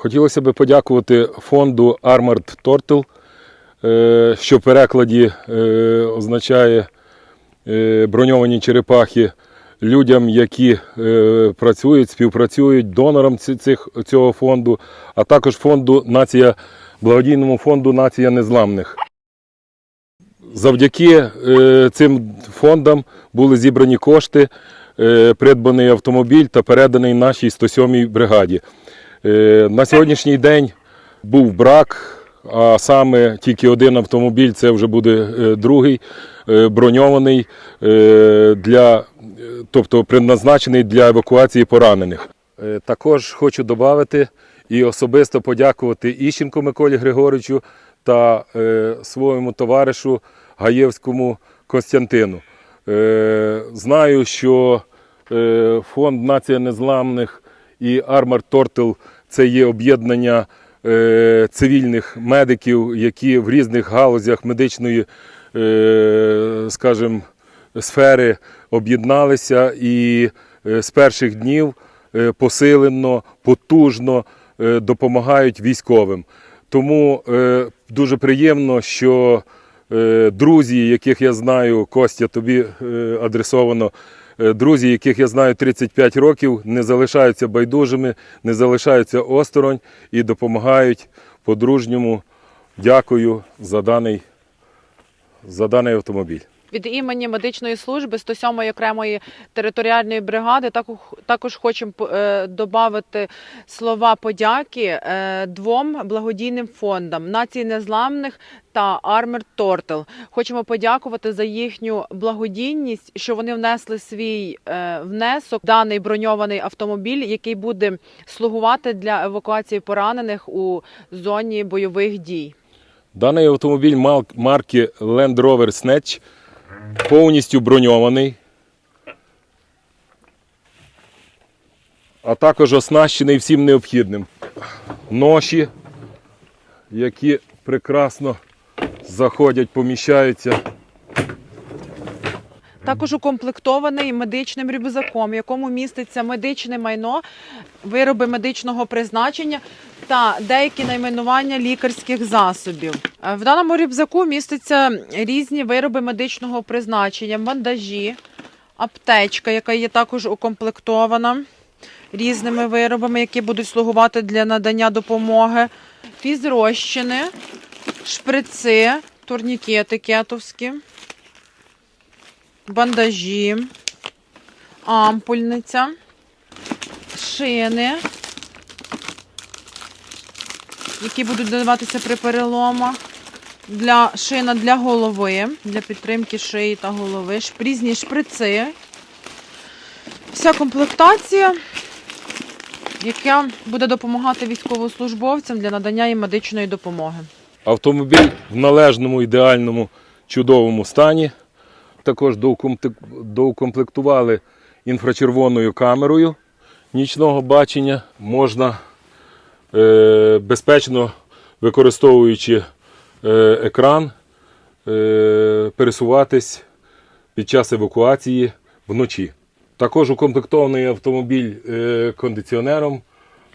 Хотілося б подякувати фонду Armored Turtle, е, що в перекладі е, означає е, броньовані черепахи людям, які працюють, співпрацюють, донорам цих, цього фонду, а також фонду Нація, благодійному фонду Нація Незламних. Завдяки цим фондам були зібрані кошти, придбаний автомобіль та переданий нашій 107-й бригаді. Е, на сьогоднішній день був брак, а саме тільки один автомобіль, це вже буде е, другий, е, броньований, для, тобто предназначений для евакуації поранених. Також хочу додати і особисто подякувати Іщенку Миколі Григоровичу та своєму товаришу Гаєвському Костянтину. Знаю, що фонд Нація Незламних і Armored Turtle – це є об'єднання е, цивільних медиків, які в різних галузях медичної, е, скажімо, сфери об'єдналися і е, з перших днів посилено, потужно допомагають військовим. Тому дуже приємно, що друзі, яких я знаю, Костя, тобі адресовано. Е, Друзі, яких я знаю 35 років, не залишаються байдужими, не залишаються осторонь і допомагають по-дружньому. Дякую за даний, за даний автомобіль. Від імені медичної служби 107-ї окремої територіальної бригади також, хочемо е, додати слова подяки е, двом благодійним фондам Нації Незламних та Armored Turtle. Хочемо подякувати за їхню благодійність, що вони внесли свій е, внесок даний броньований автомобіль, який буде слугувати для евакуації поранених у зоні бойових дій. Даний автомобіль марки Land Rover Snatch повністю броньований, а також оснащений всім необхідним. Ноші, які прекрасно заходять, поміщаються. Також укомплектований медичним рюкзаком, в якому міститься медичне майно, вироби медичного призначення та деякі найменування лікарських засобів. Е, В даному рюкзаку містяться різні вироби медичного призначення, бандажі, аптечка, яка є також укомплектована різними виробами, які будуть слугувати для надання допомоги, фізрозчини, шприци, турнікети кетовські бандажі, ампульниця, шини, які будуть додаватися при переломах. Для шина для голови, для підтримки шиї та голови, різні шприци. Вся комплектація, яка буде допомагати військовослужбовцям для надання їм медичної допомоги. Автомобіль в належному, ідеальному, чудовому стані. Також доукомплектували інфрачервоною камерою нічного бачення. Можна е, безпечно, використовуючи е, екран, е, пересуватись під час евакуації вночі. Також укомплектований автомобіль е, кондиціонером,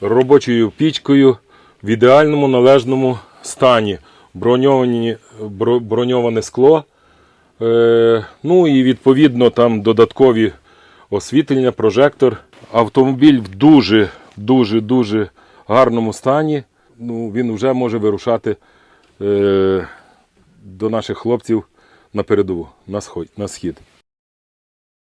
робочою пічкою в ідеальному належному стані. Броньоване скло. Е, ну і відповідно там додаткові освітлення, прожектор. Автомобіль в дуже, дуже, дуже гарному стані. Ну, він вже може вирушати е, до наших хлопців на передову, на схід.